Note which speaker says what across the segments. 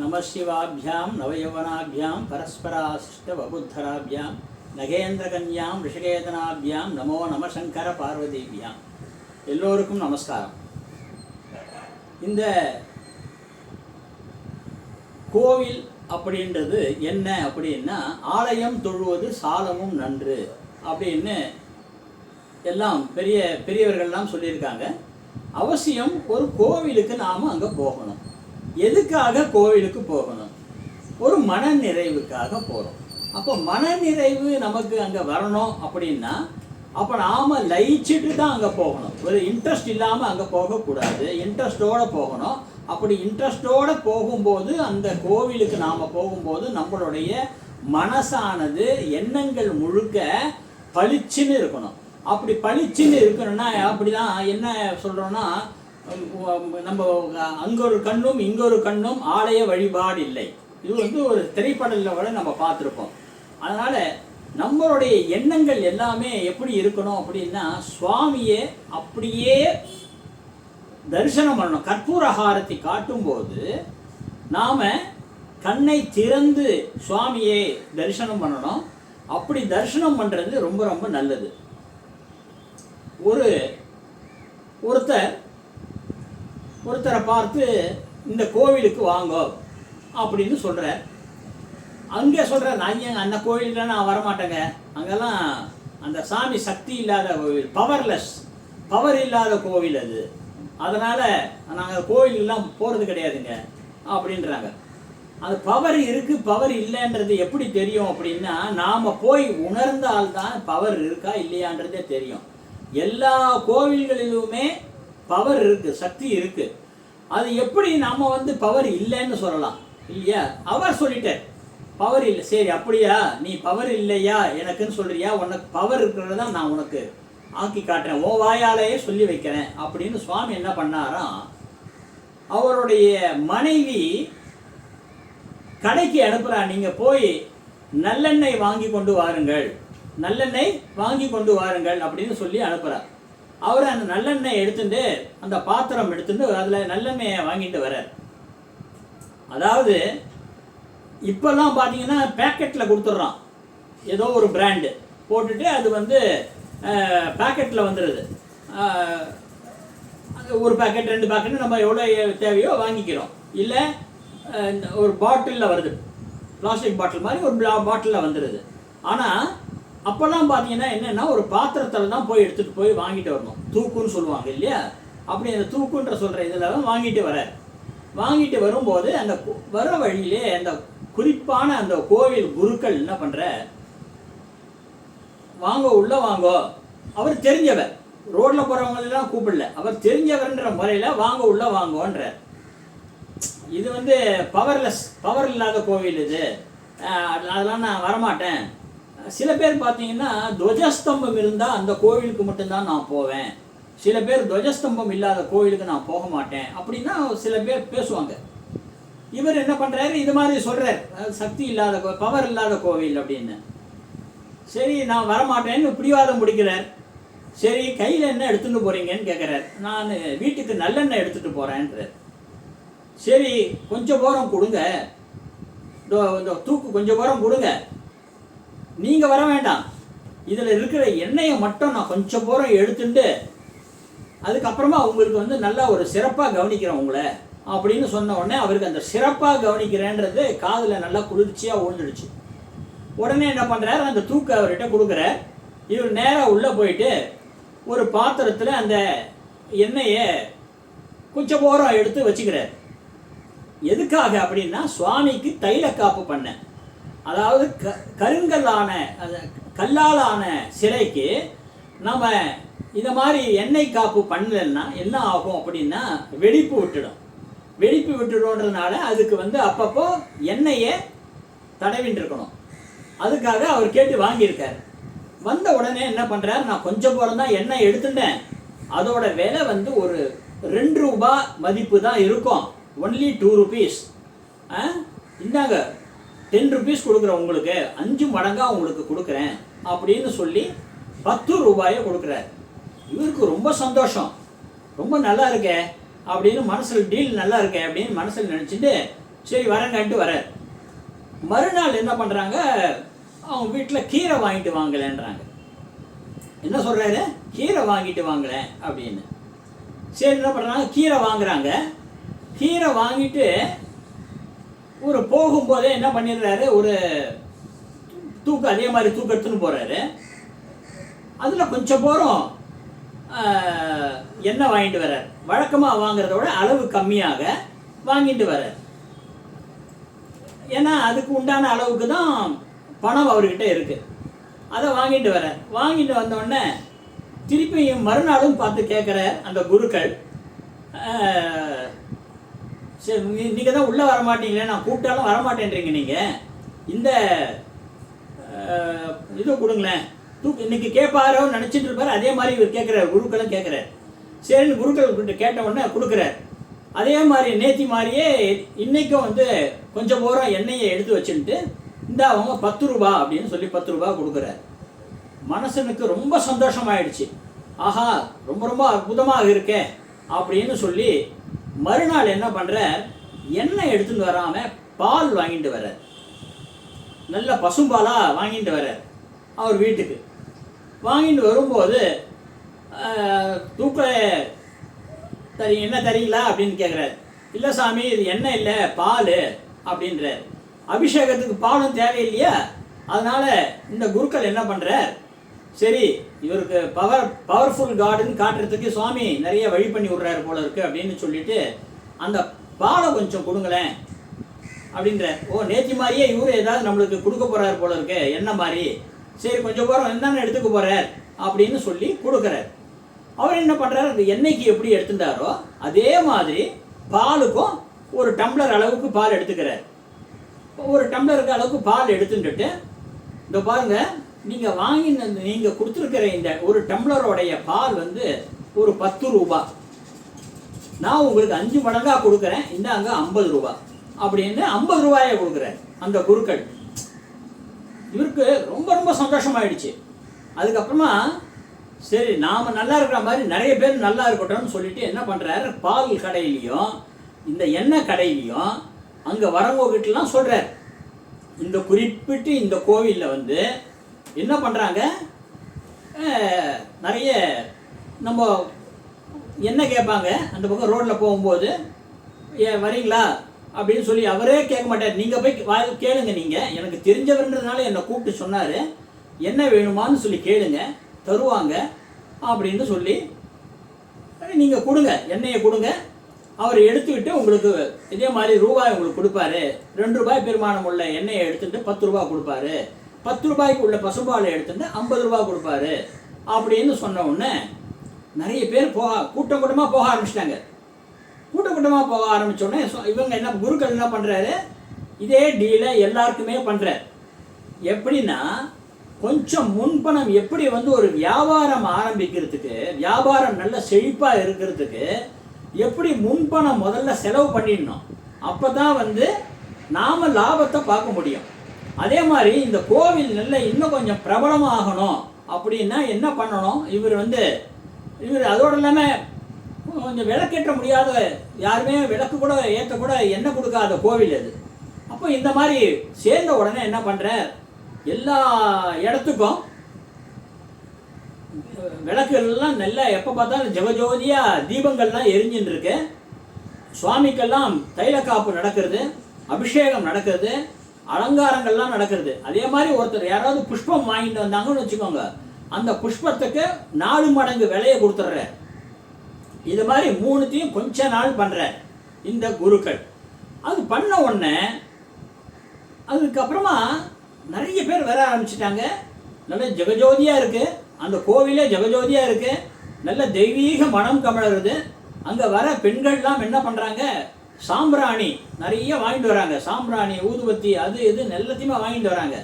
Speaker 1: நமசிவாபியாம் நவயவனாபியாம் பரஸ்பராசிஷ்டவபுத்தராபியாம் நகேந்திரகன்யாம் ரிஷிகேதனாபியாம் நமோ நமசங்கர பார்வதிபியாம். எல்லோருக்கும் நமஸ்காரம். இந்த கோவில் அப்படின்றது என்ன அப்படின்னா ஆலயம் தொழுவது சாலமும் நன்று அப்படின்னு எல்லாம் பெரிய பெரியவர்கள்லாம் சொல்லியிருக்காங்க. அவசியம் ஒரு கோவிலுக்கு நாம் அங்கே போகணும். எதுக்காக கோவிலுக்கு போகணும்? ஒரு மன நிறைவுக்காக போகிறோம் அப்போ மன நிறைவு நமக்கு அங்கே வரணும் அப்படின்னா அப்போ நாம் லயிச்சிட்டு தான் அங்கே போகணும். ஒரு இன்ட்ரெஸ்ட் இல்லாமல் அங்கே போகக்கூடாது. இன்ட்ரெஸ்டோடு போகணும். அப்படி இன்ட்ரெஸ்டோடு போகும்போது அந்த கோவிலுக்கு நாம் போகும்போது நம்மளுடைய மனசானது எண்ணங்கள் முழுக்க பளிச்சுன்னு இருக்கணும். அப்படி பளிச்சுன்னு இருக்கணும்னா அப்படிதான் என்ன சொல்கிறோன்னா நம்ம அங்கே ஒரு கண்ணும் இங்கே ஒரு கண்ணும் ஆலய வழிபாடு இல்லை இது வந்து ஒரு திரைப்படத்தில் கூட நம்ம பார்த்துருப்போம். அதனால் நம்மளுடைய எண்ணங்கள் எல்லாமே எப்படி இருக்கணும் அப்படின்னா சுவாமியை அப்படியே தரிசனம் பண்ணணும். கற்பூரஹாரத்தை காட்டும்போது நாம் கண்ணை திறந்து சுவாமியை தரிசனம் பண்ணணும். அப்படி தரிசனம் பண்ணுறது ரொம்ப ரொம்ப நல்லது. ஒரு ஒருத்தர் ஒருத்தரை பார்த்து இந்த கோவிலுக்கு வாங்கோ அப்படின்னு சொல்கிறார் அங்கே சொல்கிறார் நான் ஏன் அந்த கோவிலில் நான் வரமாட்டேங்க. அங்கெல்லாம் அந்த சாமி சக்தி இல்லாத கோவில் பவர்லெஸ் பவர் இல்லாத கோவில் அது. அதனால் நாங்கள் கோவிலெலாம் போகிறது கிடையாதுங்க அப்படின்றாங்க. அது பவர் இருக்குது பவர் இல்லைன்றது எப்படி தெரியும் அப்படின்னா நாம் போய் உணர்ந்தால்தான் பவர் இருக்கா இல்லையான்றதே தெரியும். எல்லா கோவில்களிலுமே பவர் இருக்குது சக்தி இருக்குது அது எப்படி நாம் வந்து பவர் இல்லைன்னு சொல்லலாம்? இல்லையா? அவர் சொல்லிட்டார். பவர் இல்லை. சரி அப்படியா? நீ பவர் இல்லையா? எனக்குன்னு சொல்கிறியா உனக்கு பவர் இருக்கிறத நான் உனக்கு ஆக்கி காட்டுறேன். ஓ வாயாலேயே சொல்லி வைக்கிறேன். அப்படின்னு சுவாமி என்ன பண்ணாராம்? அவருடைய மனைவி கடைக்கு அனுப்புகிறா நீங்கள் போய் நல்லெண்ணெய் வாங்கி கொண்டு வாருங்கள். நல்லெண்ணெய் வாங்கி கொண்டு வாருங்கள் அப்படின்னு சொல்லி அனுப்புகிறார் அவர் அந்த நல்லெண்ணெய் எடுத்துட்டு அந்த பாத்திரம் எடுத்துட்டு அதில் நல்லெண்ணெயை வாங்கிட்டு வர்றார். அதாவது இப்போல்லாம் பார்த்தீங்கன்னா பேக்கெட்டில் கொடுத்துட்றான். ஏதோ ஒரு பிராண்டு போட்டுட்டு அது வந்து பேக்கெட்டில் வந்துடுது ஒரு பேக்கெட் ரெண்டு பேக்கெட் நம்ம எவ்வளோ தேவையோ வாங்கிக்கிறோம். இல்லை ஒரு பாட்டிலில் வருது. பிளாஸ்டிக் பாட்டில் மாதிரி ஒரு பாட்டிலில் வந்துடுது ஆனால் அப்போல்லாம் பார்த்தீங்கன்னா என்னென்னா ஒரு பாத்திரத்தில் தான் போய் எடுத்துகிட்டு போய் வாங்கிட்டு வரணும். தூக்குன்னு சொல்லுவாங்க இல்லையா? அப்படி அந்த தூக்குன்ற சொல்கிற இதில் வாங்கிட்டு வர. வாங்கிட்டு வரும்போது அந்த வர வழியிலே அந்த குறிப்பான அந்த கோவில் குருக்கள் என்ன பண்ணுற வாங்க உள்ளே வாங்கோ. அவர் தெரிஞ்சவர். ரோட்டில் போகிறவங்களெல்லாம் கூப்பிடல. அவர் தெரிஞ்சவர்ன்ற முறையில் வாங்க உள்ளே வாங்கோன்றார் இது வந்து பவர்லெஸ் பவர் இல்லாத கோவில் இது. அதெல்லாம் நான் வரமாட்டேன். சில பேர் பார்த்தீங்கன்னா துவஜஸ்தம்பம் இருந்தால் அந்த கோவிலுக்கு மட்டும்தான் நான் போவேன். சில பேர் துவஜஸ்தம்பம் இல்லாத கோவிலுக்கு நான் போக மாட்டேன் அப்படின்னா சில பேர் பேசுவாங்க. இவர் என்ன பண்ணுறாரு இது மாதிரி சொல்கிறார் சக்தி இல்லாத கோ பவர் இல்லாத கோவில் அப்படின்னு. சரி நான் வரமாட்டேன்னு பிடிவாதம் முடிக்கிறார் சரி கையில் என்ன எடுத்துகிட்டு போகிறீங்கன்னு கேட்குறார் நான் வீட்டுக்கு நல்லெண்ணெய் எடுத்துகிட்டு போகிறேன்றார் சரி கொஞ்சம் போகிறோம் கொடுங்க. இந்த தூக்கு கொஞ்சம் போகிறோம் கொடுங்க. நீங்கள் வர வேண்டாம். இதில் இருக்கிற எண்ணெயை மட்டும் நான் கொஞ்சம் பூரம் எடுத்துட்டு அதுக்கப்புறமா உங்களுக்கு வந்து நல்லா ஒரு சிறப்பாக கவனிக்கிறேன் உங்களை அப்படின்னு சொன்ன உடனே அவருக்கு அந்த சிறப்பாக கவனிக்கிறேன்றது காதில் நல்லா குளிர்ச்சியாக விழுந்துடுச்சு உடனே என்ன பண்ணுறாரு அந்த தூக்கு அவர்கிட்ட கொடுக்குற இவர் நேராக உள்ளே போயிட்டு ஒரு பாத்திரத்தில் அந்த எண்ணெயை கொஞ்சம் போரம் எடுத்து வச்சுக்கிறார். எதுக்காக அப்படின்னா சுவாமிக்கு தைல காப்பு பண்ணேன். அதாவது க கருங்கல்லான கல்லாலான சிலைக்கு நம்ம இந்த மாதிரி எண்ணெய் காப்பு பண்ணலன்னா என்ன ஆகும் அப்படின்னா வெடிப்பு விட்டுடும். வெடிப்பு விட்டுடும்ன்றதுனால அதுக்கு வந்து அப்பப்போ எண்ணெயை தடவின்னு இருக்கணும் அதுக்காக அவர் கேட்டு வாங்கியிருக்கார். வந்த உடனே என்ன பண்ணுறாரு நான் கொஞ்சம் போகிறதா தான் எண்ணெய் எடுத்துட்டேன். அதோட விலை வந்து ஒரு ரெண்டு ரூபா மதிப்பு தான் இருக்கும். ஒன்லி டூ ருபீஸ் இந்தாங்க டென் ருபீஸ் கொடுக்குறேன் உங்களுக்கு அஞ்சு மடங்காக உங்களுக்கு கொடுக்குறேன் அப்படின்னு சொல்லி பத்து ரூபாயை கொடுக்குறாரு. இவருக்கு ரொம்ப சந்தோஷம். ரொம்ப நல்லா இருக்கே அப்படின்னு மனசில் டீல் நல்லா இருக்கே அப்படின்னு மனசில் நினச்சிட்டு சரி வரேங்கன்ட்டு வரார். மறுநாள் என்ன பண்ணுறாங்க அவங்க வீட்டில் கீரை வாங்கிட்டு வாங்கலைன்றாங்க. என்ன சொல்கிறாரு கீரை வாங்கிட்டு வாங்கலேன் அப்படின்னு. சரி என்ன பண்ணுறாங்க கீரை வாங்குறாங்க. கீரை வாங்கிட்டு இவர் போகும்போதே என்ன பண்ணிடுறாரு? ஒரு தூக்கு அதே மாதிரி தூக்கு எடுத்துன்னு போகிறாரு அதில் கொஞ்சம் போகிறோம் எண்ணெய் வாங்கிட்டு வர்றார். வழக்கமாக வாங்குறத விட அளவு கம்மியாக வாங்கிட்டு வர்றார். ஏன்னா அதுக்கு உண்டான அளவுக்கு தான் பணம் அவர்கிட்ட இருக்குது அதை வாங்கிட்டு வர்றார். வாங்கிட்டு வந்தோடனே திருப்பியும் மறுநாளும் பார்த்து கேட்குற அந்த குருக்கள். சரி நீங்கள் தான் உள்ளே வரமாட்டீங்களே நான் கூப்பிட்டாலும் வரமாட்டேன்றீங்க நீங்கள் இந்த இது கொடுங்களேன். தூக்கு இன்னைக்கு கேட்பாரோ நினச்சிட்டு இருப்பாரு. அதே மாதிரி இவர் கேட்குறாரு குருக்களும் கேட்குறாரு. சரின்னு குருக்கள் கேட்ட உடனே கொடுக்குறாரு. அதே மாதிரி நேத்தி மாதிரியே இன்றைக்கும் வந்து கொஞ்சம் போகிறோம் எண்ணெயை எடுத்து வச்சுட்டு இந்த அவங்க பத்து ரூபா அப்படின்னு சொல்லி பத்து ரூபா கொடுக்குறாரு. மனசனுக்கு ரொம்ப சந்தோஷமாயிடுச்சு. ஆஹா ரொம்ப ரொம்ப அற்புதமாக இருக்கே அப்படின்னு சொல்லி மறுநாள் என்ன பண்ணுறார் எண்ணெய் எடுத்துன்னு வராமல் பால் வாங்கிட்டு வர்றார் நல்ல பசும்பாலாக வாங்கிட்டு வர்றார் அவர் வீட்டுக்கு. வாங்கிட்டு வரும்போது ஆஹ், தூக்க தரி என்ன தரீங்களா? அப்படின்னு கேட்குறாரு இல்லை சாமி இது எண்ணெய் இல்லை பால் அப்படின்றார். அபிஷேகத்துக்கு பாலும் தேவையில்லையா? அதனால் இந்த குருக்கள் என்ன பண்ணுறார் சரி இவருக்கு பவர் பவர்ஃபுல் காடுன்னு காட்டுறதுக்கு சுவாமி நிறைய வழி பண்ணி விட்றாரு போல இருக்கு அப்படின்னு சொல்லிட்டு அந்த பாலை கொஞ்சம் கொடுங்களேன் அப்படின்ற ஓ நேத்தி மாதிரியே இவரு ஏதாவது நம்மளுக்கு கொடுக்க போறாரு போல இருக்கு என்ன மாதிரி சரி கொஞ்சம் போகிறோம் என்னென்ன எடுத்துக்க போறார் அப்படின்னு சொல்லி கொடுக்குறார். அவர் என்ன பண்ணுறாரு அந்த எண்ணெய்க்கு எப்படி எடுத்துட்டாரோ அதே மாதிரி பாலுக்கும் ஒரு டம்ளர் அளவுக்கு பால் எடுத்துக்கிறார். ஒரு டம்ளருக்கு அளவுக்கு பால் எடுத்துட்டு இந்த பாருங்க நீங்கள் வாங்கின நீங்கள் கொடுத்துருக்கிற இந்த ஒரு டம்ளரோடைய பால் வந்து ஒரு பத்து ரூபா. நான் உங்களுக்கு அஞ்சு மடங்காக கொடுக்குறேன் இந்தாங்க ஐம்பது ரூபா. அப்படின்னு ஐம்பது ரூபாயை கொடுக்குறேன் அந்த குருக்கள். இவருக்கு ரொம்ப ரொம்ப சந்தோஷமாயிடுச்சு. அதுக்கப்புறமா சரி நாம நல்லா இருக்கிற மாதிரி நிறைய பேர் நல்லா இருக்கட்டும்னு சொல்லிட்டு என்ன பண்ணுறாரு பால் கடையிலையும் இந்த எண்ணெய் கடையிலையும் அங்கே வரவங்ககிட்டலாம் சொல்கிறார் இந்த குறிப்பிட்டு இந்த கோவிலில் வந்து என்ன பண்ணுறாங்க நிறைய நம்ம என்ன கேட்பாங்க? அந்த பக்கம் ரோட்டில் போகும்போது ஏ வரீங்களா? அப்படின்னு சொல்லி அவரே கேட்க மாட்டார். நீங்கள் போய் வா- கேளுங்க நீங்கள் எனக்கு தெரிஞ்சவர்ன்றதுனால என்னை கூப்பிட்டு சொன்னார். என்ன வேணுமான்னு சொல்லி கேளுங்க. தருவாங்க. அப்படின்னு சொல்லி நீங்கள் கொடுங்க. எண்ணெயை கொடுங்க. அவர் எடுத்துக்கிட்டு உங்களுக்கு இதே மாதிரி ரூபாய் உங்களுக்கு கொடுப்பாரு. ரெண்டு ரூபாய் பெருமானம் உள்ள எண்ணெயை எடுத்துகிட்டு பத்து ரூபாய் கொடுப்பாரு. பத்து ரூபாய்க்கு உள்ள பசும்பாலை எடுத்துட்டு ஐம்பது ரூபா கொடுப்பாரு. அப்படின்னு சொன்ன உடனே நிறைய பேர் போக கூட்டம் கூட்டமாக போக ஆரம்பிச்சிட்டாங்க. கூட்டம் கூட்டமாக போக ஆரம்பிச்ச உடனே இவங்க என்ன குருக்கள் என்ன பண்ணுறாரு இதே டீலை எல்லாருக்குமே பண்ணுறார் எப்படின்னா கொஞ்சம் முன்பணம் எப்படி வந்து ஒரு வியாபாரம் ஆரம்பிக்கிறதுக்கு வியாபாரம் நல்ல செழிப்பாக இருக்கிறதுக்கு எப்படி முன்பணம் முதல்ல செலவு பண்ணிடணும். அப்போ தான் வந்து நாம் லாபத்தை பார்க்க முடியும். அதே மாதிரி இந்த கோவில் நல்ல இன்னும் கொஞ்சம் பிரபலமாகணும் அப்படின்னா என்ன பண்ணணும்? இவர் வந்து இவர் அதோடு இல்லாமல் கொஞ்சம் விளக்கேற்ற முடியாத யாருமே விளக்கு கூட ஏற்ற கூட எண்ணெய் கொடுக்காத கோவில் அது. அப்போ இந்த மாதிரி சேர்ந்த உடனே என்ன பண்ணுற எல்லா இடத்துக்கும் விளக்குகள்லாம் நல்லா எப்போ பார்த்தாலும் ஜெகஜோதியாக தீபங்கள்லாம் எரிஞ்சுட்டு இருக்கு சுவாமிக்கெல்லாம் தைல காப்பு நடக்கிறது அபிஷேகம் நடக்கிறது. அலங்காரங்கள்லாம் நடக்கிறது. அதே மாதிரி ஒருத்தர் யாராவது புஷ்பம் வாங்கிட்டு வந்தாங்கன்னு வச்சுக்கோங்க. அந்த புஷ்பத்துக்கு நாலு மடங்கு விலையை கொடுத்துட்ற இது மாதிரி மூணுத்தையும் கொஞ்ச நாள் பண்ணுற இந்த குருக்கள். அது பண்ண உடனே அதுக்கப்புறமா நிறைய பேர் வர ஆரம்பிச்சிட்டாங்க. நல்ல ஜெகஜோதியாக இருக்குது அந்த கோவிலே ஜெகஜோதியாக இருக்குது நல்ல தெய்வீக மனம் கமலருது. அங்கே வர பெண்கள்லாம் என்ன பண்ணுறாங்க சாம்பிராணி நிறைய வாங்கிட்டு வராங்க. சாம்பிராணி ஊதுபத்தி அது இது எல்லாத்தையுமே வாங்கிட்டு வராங்க.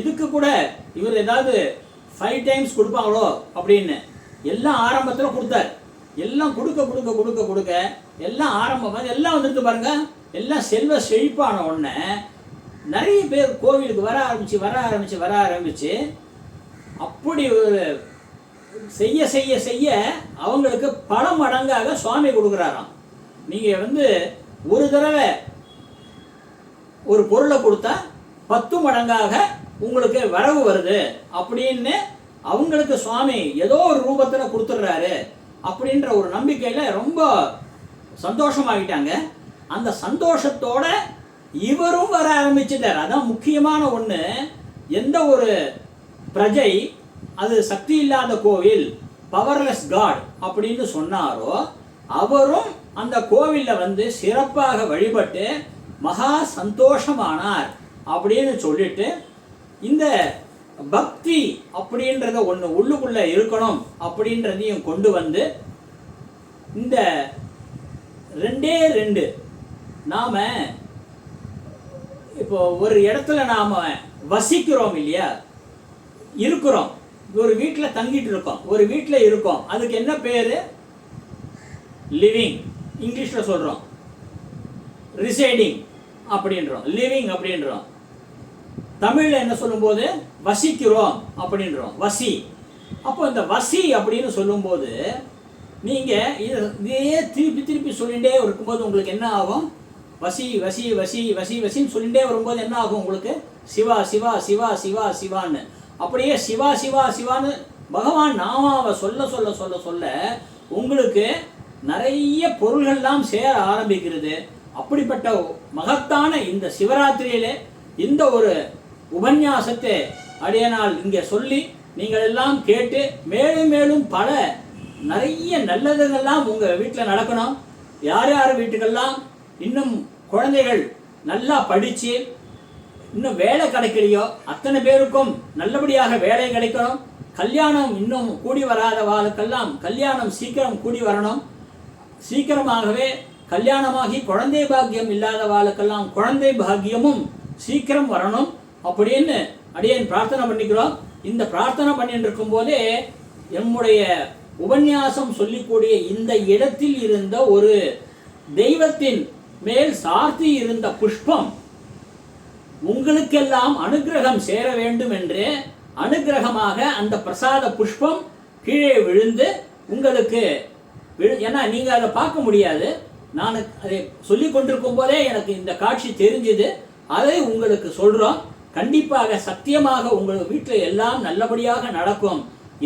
Speaker 1: இதுக்கு கூட இவர் ஏதாவது ஃபைவ் டைம்ஸ் கொடுப்பாங்களோ அப்படின்னு எல்லாம் ஆரம்பத்தில் கொடுத்தார். எல்லாம் கொடுக்க கொடுக்க கொடுக்க கொடுக்க எல்லாம் ஆரம்பம் எல்லாம் வந்துட்டு பாருங்க. எல்லாம் செல்வ செழிப்பான உடனே நிறைய பேர் கோவிலுக்கு வர ஆரம்பிச்சு வர ஆரம்பிச்சு வர ஆரம்பிச்சு அப்படி ஒரு செய்ய செய்ய செய்ய அவங்களுக்கு பல மடங்காக சுவாமி கொடுக்குறாராம். நீங்கள் வந்து ஒரு தடவை ஒரு பொருளை கொடுத்தா பத்து மடங்காக உங்களுக்கு வரவு வருது. அப்படின்னு அவங்களுக்கு சுவாமி ஏதோ ஒரு ரூபத்தில் கொடுத்துட்றாரு அப்படின்ற ஒரு நம்பிக்கையில் ரொம்ப சந்தோஷமாகிட்டாங்க அந்த சந்தோஷத்தோட இவரும் வர ஆரம்பிச்சிட்டார். அதான் முக்கியமான ஒன்று எந்த ஒரு பிரஜை அது சக்தி இல்லாத கோவில் பவர்லெஸ் காட் அப்படின்னு சொன்னாரோ அவரும் அந்த கோவிலில் வந்து சிறப்பாக வழிபட்டு மகா சந்தோஷமானார் அப்படின்னு சொல்லிட்டு இந்த பக்தி அப்படின்றத ஒன்று உள்ளுக்குள்ளே இருக்கணும் அப்படின்றதையும் கொண்டு வந்து இந்த ரெண்டே ரெண்டு நாம் இப்போ ஒரு இடத்துல நாம் வசிக்கிறோம் இல்லையா? இருக்கிறோம். ஒரு வீட்டில் தங்கிட்டு இருக்கோம். ஒரு வீட்டில் இருக்கோம். அதுக்கு என்ன பேர்? லிவிங். இங்கிலீஷில் சொல்கிறோம் ரிசைடிங் அப்படின்றோம். லிவிங் அப்படின்றோம். தமிழில் என்ன சொல்லும்போது? வசிக்கிறோம் அப்படின்றோம். வசி. அப்போ இந்த வசி அப்படின்னு சொல்லும்போது நீங்கள் இது இதையே திருப்பி திருப்பி சொல்லிகிட்டே இருக்கும்போது உங்களுக்கு என்ன ஆகும்? வசி வசி வசி வசி வசின்னு சொல்லிகிட்டே வரும்போது என்ன ஆகும் உங்களுக்கு? சிவா சிவா சிவா சிவா சிவான்னு. அப்படியே சிவா சிவா சிவான்னு பகவான் நாமாவை சொல்ல சொல்ல சொல்ல சொல்ல உங்களுக்கு நிறைய பொருள்கள்லாம் சேர ஆரம்பிக்கிறது. அப்படிப்பட்ட மகத்தான இந்த சிவராத்திரியிலே இந்த ஒரு உபன்யாசத்தை அடியனால் இங்கே சொல்லி நீங்கள் எல்லாம் கேட்டு மேலும் மேலும் பல நிறைய நல்லதுங்கள்லாம் உங்கள் வீட்டில் நடக்கணும். யார் யார் வீட்டுக்கெல்லாம் இன்னும் குழந்தைகள் நல்லா படித்து இன்னும் வேலை கிடைக்கலையோ அத்தனை பேருக்கும் நல்லபடியாக வேலை கிடைக்கணும். கல்யாணம் இன்னும் கூடி வராத வராதவாளுக்கெல்லாம் கல்யாணம் சீக்கிரம் கூடி வரணும். சீக்கிரமாகவே கல்யாணமாகி குழந்தை பாக்கியம் இல்லாதவாளுக்கெல்லாம் குழந்தை பாக்கியமும் சீக்கிரம் வரணும் அப்படின்னு அடியேன் பிரார்த்தனை பண்ணிக்கிறோம். இந்த பிரார்த்தனை பண்ணிட்டு இருக்கும்போதே நம்முடைய உபன்யாசம் சொல்லிக்கூடிய இந்த இடத்தில் இருந்த ஒரு தெய்வத்தின் மேல் சார்த்தி இருந்த புஷ்பம் உங்களுக்கெல்லாம் அனுக்கிரகம் சேர வேண்டும் என்று அனுக்கிரகமாக அந்த பிரசாத புஷ்பம் கீழே விழுந்து உங்களுக்கு ஏன்னா நீங்கள் அதை பார்க்க முடியாது. நான் அதை சொல்லி கொண்டிருக்கும் போதே எனக்கு இந்த காட்சி தெரிஞ்சுது. அதை உங்களுக்கு சொல்கிறோம் கண்டிப்பாக சத்தியமாக உங்கள் வீட்டில் எல்லாம் நல்லபடியாக நடக்கும்.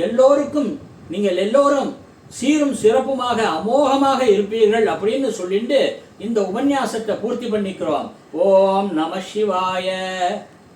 Speaker 1: எல்லோருக்கும் நீங்கள் எல்லோரும் சீரும் சிறப்புமாக அமோகமாக இருப்பீர்கள் அப்படின்னு சொல்லிட்டு இந்த உபன்யாசத்தை பூர்த்தி பண்ணிக்கிறோம். ஓம் நம சிவாய.